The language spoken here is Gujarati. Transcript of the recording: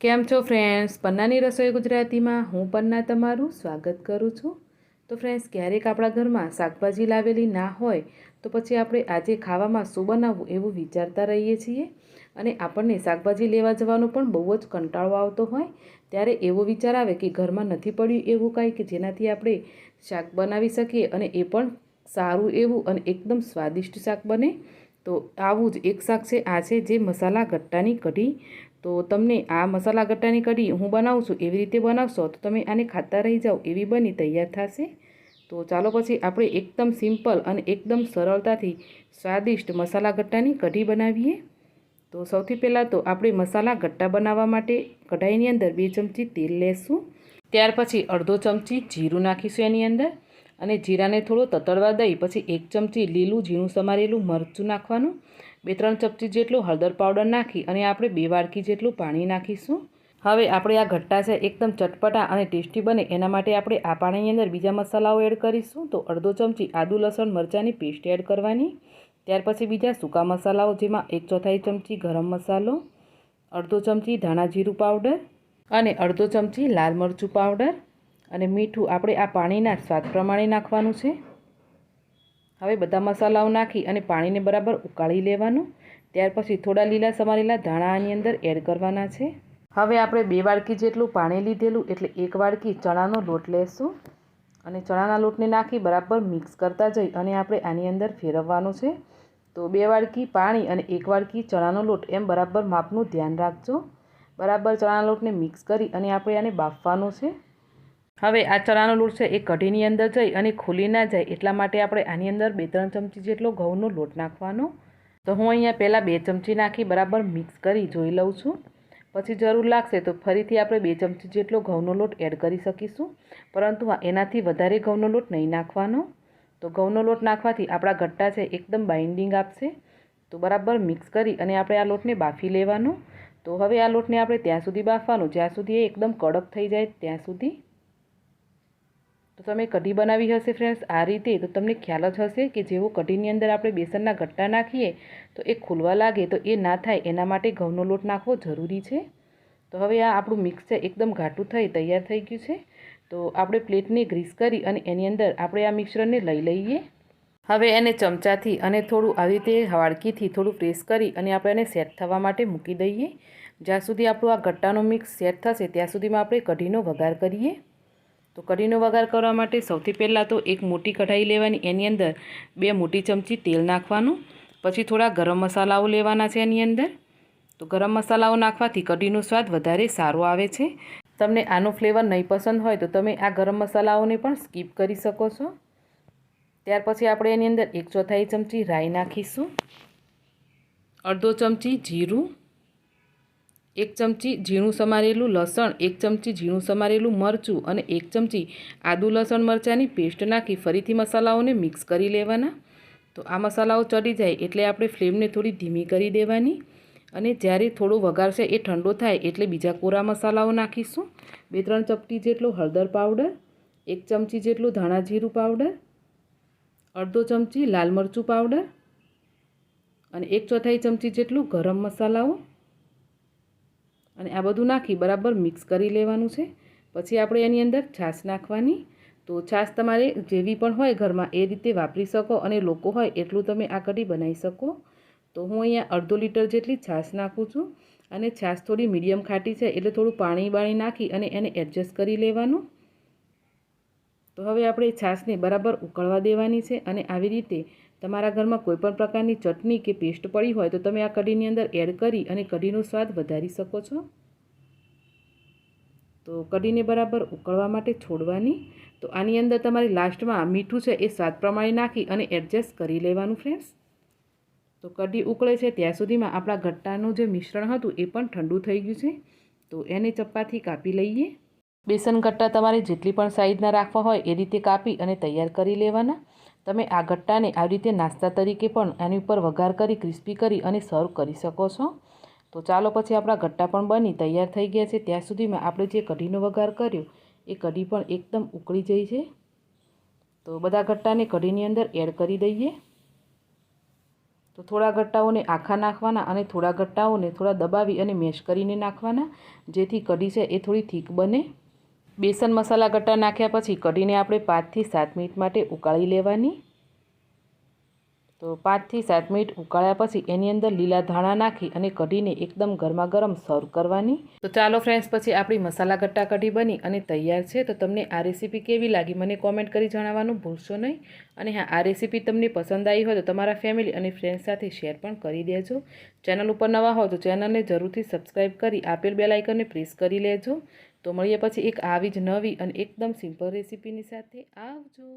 કેમ છો ફ્રેન્ડ્સ પન્નાની રસોઈ ગુજરાતીમાં, હું પન્ના તમારું સ્વાગત કરું છું. તો ફ્રેન્ડ્સ ક્યારેક આપણા ઘરમાં શાકભાજી લાવેલી ના હોય, તો પછી આપણે આજે ખાવામાં શું બનાવવું એવું વિચારતા રહીએ છીએ. અને આપણને શાકભાજી લેવા જવાનો પણ બહુ જ કંટાળો આવતો હોય, ત્યારે એવો વિચાર આવે કે ઘરમાં નથી પડ્યું એવું કાંઈ કે જેનાથી આપણે શાક બનાવી શકીએ અને એ પણ સારું એવું અને એકદમ સ્વાદિષ્ટ શાક બને. તો આવું જ એક શાક છે, આ છે જે મસાલા, ગટ્ટાની કઢી તો તમને આ મસાલા ગટ્ટાની કઢી હું બનાવું છું એવી રીતે બનાવશો, તો તમે આને ખાતા રહી જાઓ, એવી બની તૈયાર થશે. તો ચાલો પછી આપણે એકદમ સિમ્પલ અને એકદમ સરળતાથી સ્વાદિષ્ટ મસાલા ગટ્ટાની કઢી બનાવીએ. તો સૌથી પહેલાં તો આપણે મસાલા ગટ્ટા બનાવવા માટે કઢાઈની અંદર બે ચમચી તેલ લેશું. ત્યાર પછી અડધો ચમચી જીરું નાખીશું એની અંદર અને જીરાને થોડો તતડવા દઈ પછી એક ચમચી લીલું ઝીણું સમારેલું મરચું નાખવાનું. બે ત્રણ ચમચી જેટલું હળદર પાવડર નાખી અને આપણે બે વાડકી જેટલું પાણી નાખીશું. હવે આપણે આ ઘટ્ટા છે એકદમ ચટપટા અને ટેસ્ટી બને એના માટે આપણે આ પાણીની અંદર બીજા મસાલાઓ એડ કરીશું. તો અડધો ચમચી આદુ, લસણ, મરચાંની પેસ્ટ એડ કરવાની. ત્યાર પછી બીજા સૂકા મસાલાઓ જેમાં એક ચોથાઈ ચમચી ગરમ મસાલો, અડધો ચમચી ધાણા જીરું પાવડર અને અડધો ચમચી લાલ મરચું પાવડર. અને મીઠું આપણે આ પાણીના સ્વાદ પ્રમાણે નાખવાનું છે. હવે બધા મસાલાઓ નાખી અને પાણીને બરાબર ઉકાળી લેવાનું. ત્યાર પછી થોડા લીલા સમારેલા ધાણા આની અંદર એડ કરવાના છે. હવે આપણે બે વાડકી જેટલું પાણી લીધેલું એટલે એક વાડકી ચણાનો લોટ લેશું. અને ચણાના લોટને નાખી બરાબર મિક્સ કરતા જઈ અને આપણે આની અંદર ફેરવવાનું છે. તો બે વાડકી પાણી અને એક વાડકી ચણાનો લોટ એમ બરાબર માપનું ધ્યાન રાખજો. બરાબર ચણાના લોટને મિક્સ કરી અને આપણે આને બાફવાનું છે. હવે આ ચણાનો લોટ છે એ કઢીની અંદર જઈ અને ખુલી ના જાય એટલા માટે આપણે આની અંદર બે ત્રણ ચમચી જેટલો ઘઉંનો લોટ નાખવાનો. તો હું અહીંયા પહેલાં બે ચમચી નાખી બરાબર મિક્સ કરી જોઈ લઉં છું. પછી જરૂર લાગશે તો ફરીથી આપણે બે ચમચી જેટલો ઘઉંનો લોટ એડ કરી શકીશું. પરંતુ એનાથી વધારે ઘઉંનો લોટ નહીં નાખવાનો. તો ઘઉંનો લોટ નાખવાથી આપણા ગટ્ટા છે એકદમ બાઇન્ડિંગ આપશે. તો બરાબર મિક્સ કરી અને આપણે આ લોટને બાફી લેવાનો. તો હવે આ લોટને આપણે ત્યાં સુધી બાફવાનું. જ્યાં સુધી એ એકદમ કડક થઈ જાય ત્યાં સુધી. તો તમે કઢી બનાવી હશે ફ્રેન્ડ્સ આ રીતે. તો તમને ખ્યાલ જ હશે કે જેવો કઢીની અંદર આપણે બેસનના ગટ્ટા નાખીએ, તો એ ખુલવા લાગે. તો એ ના થાય, એના માટે ઘઉંનો લોટ નાખવો જરૂરી છે. તો હવે આ આપણું મિક્સ છે, એકદમ ઘાટું થઈ, તૈયાર થઈ ગયું છે. તો આપણે પ્લેટને ગ્રીસ કરી અને એની અંદર આપણે આ મિશ્રણને લઈ લઈએ. હવે એને ચમચાથી અને થોડું આવી રીતે હાડકીથી થોડું પ્રેસ કરી અને આપણે એને સેટ થવા માટે મૂકી દઈએ. જ્યાં સુધી આપણું આ ગટ્ટાનો મિક્સ સેટ થશે, ત્યાં સુધીમાં આપણે કઢીનો વઘાર કરીએ. તો કઢીનો વઘાર કરવા માટે સૌથી પહેલાં તો એક મોટી કઢાઈ લેવાની, એની અંદર બે મોટી ચમચી તેલ નાખવાનું, પછી થોડા ગરમ મસાલાઓ લેવાના છે એની અંદર. તો ગરમ મસાલાઓ નાખવાથી કઢીનો સ્વાદ વધારે સારો આવે છે. તમને આનો ફ્લેવર નહીં પસંદ હોય તો તમે આ ગરમ મસાલાઓને પણ સ્કીપ કરી શકો છો. ત્યાર પછી આપણે એની અંદર એક ચોથાઈ ચમચી રાઈ નાખીશું. અડધો ચમચી જીરું. એક ચમચી ઝીણું સમારેલું લસણ, એક ચમચી ઝીણું સમારેલું મરચું અને એક ચમચી આદુ લસણ મરચાંની પેસ્ટ નાખી ફરીથી મસાલાઓને મિક્સ કરી લેવાના. તો આ મસાલાઓ ચડી જાય એટલે આપણે ફ્લેમને થોડી ધીમી કરી દેવાની અને જ્યારે થોડો વઘારશે એ ઠંડો થાય એટલે બીજા કોરા મસાલાઓ નાખીશું. બે ત્રણ ચપટી જેટલો હળદર પાવડર, એક ચમચી જેટલું ધાણા જીરું પાવડર, અડધો ચમચી લાલ મરચું પાવડર અને એક ચોથાઈ ચમચી જેટલું ગરમ મસાલાઓ અને આ બધું નાખી બરાબર મિક્સ કરી લેવાનું છે. પછી આપણે એની અંદર છાશ નાખવાની. તો છાશ તમારે જેવી પણ હોય ઘરમાં એ રીતે વાપરી શકો અને લોકો હોય એટલું તમે આ કઢી બનાવી શકો. તો હું અહીંયા અડધો લીટર જેટલી છાશ નાખું છું અને છાશ થોડી મીડિયમ ખાટી છે એટલે થોડું પાણી બાણી નાખી અને એને એડજસ્ટ કરી લેવાનું. તો હવે આપણે છાશને બરાબર ઉકળવા દેવાની છે અને આવી રીતે તમારા ઘરમાં કોઈપણ પ્રકારની ચટણી કે પેસ્ટ પડી હોય તો તમે આ કઢીની અંદર એડ કરી અને કઢીનો સ્વાદ વધારી શકો છો. તો કઢીને બરાબર ઉકળવા માટે છોડવાની. તો આની અંદર તમારે લાસ્ટમાં મીઠું છે એ સ્વાદ પ્રમાણે નાખી અને એડજસ્ટ કરી લેવાનું ફ્રેન્ડ્સ તો કઢી ઉકળે છે ત્યાં સુધીમાં આપણા ગટ્ટાનું જે મિશ્રણ હતું એ પણ ઠંડુ થઈ ગયું છે. તો એને ચપ્પાથી કાપી લઈએ. બેસન ગટ્ટા તમારે જેટલી પણ સાઈઝના રાખવા હોય એ રીતે કાપી અને તૈયાર કરી લેવાના. તમે આ ગટ્ટાને આવી રીતે નાસ્તા તરીકે પણ એની ઉપર વઘાર કરી, ક્રિસ્પી કરી અને સર્વ કરી શકો છો. તો ચાલો પછી આપણા ગટ્ટા પણ બની તૈયાર થઈ ગયા છે. ત્યાં સુધીમાં આપણે જે કઢીનો વઘાર કર્યો, એ કઢી પણ એકદમ ઉકળી જાય છે. તો બધા ગટ્ટાને કઢીની અંદર એડ કરી દઈએ. તો થોડા ગટ્ટાઓને આખા નાખવાના અને થોડા ગટ્ટાઓને થોડા દબાવી અને મેશ કરીને નાખવાના, જેથી કઢી છે એ થોડી થીક બને. બેસન મસાલા ગટ્ટા નાખ્યા પછી કઢીને આપણે પાંચથી સાત મિનિટ માટે ઉકાળી લેવાની. તો પાંચથી સાત મિનિટ ઉકાળ્યા પછી એની અંદર લીલા ધાણા નાખી અને કઢીને એકદમ ગરમા ગરમ સર્વ કરવાની. તો ચાલો ફ્રેન્ડ્સ, પછી આપણી મસાલા ગટ્ટા કઢી બની અને તૈયાર છે. તો તમને આ રેસીપી કેવી લાગી મને કોમેન્ટ કરી જણાવવાનું ભૂલશો નહીં. અને હા, આ રેસીપી તમને પસંદ આવી હોય તો તમારા ફેમિલી અને ફ્રેન્ડ્સ સાથે શેર પણ કરી દેજો. ચેનલ ઉપર નવા હોય તો ચેનલને જરૂરથી સબસ્ક્રાઈબ કરી, આપેલ બેલ આઇકનને પ્રેસ કરી લેજો. તો મળીએ પછી એક આવી જ નવી અને એકદમ સિમ્પલ રેસીપીની સાથે. આવજો!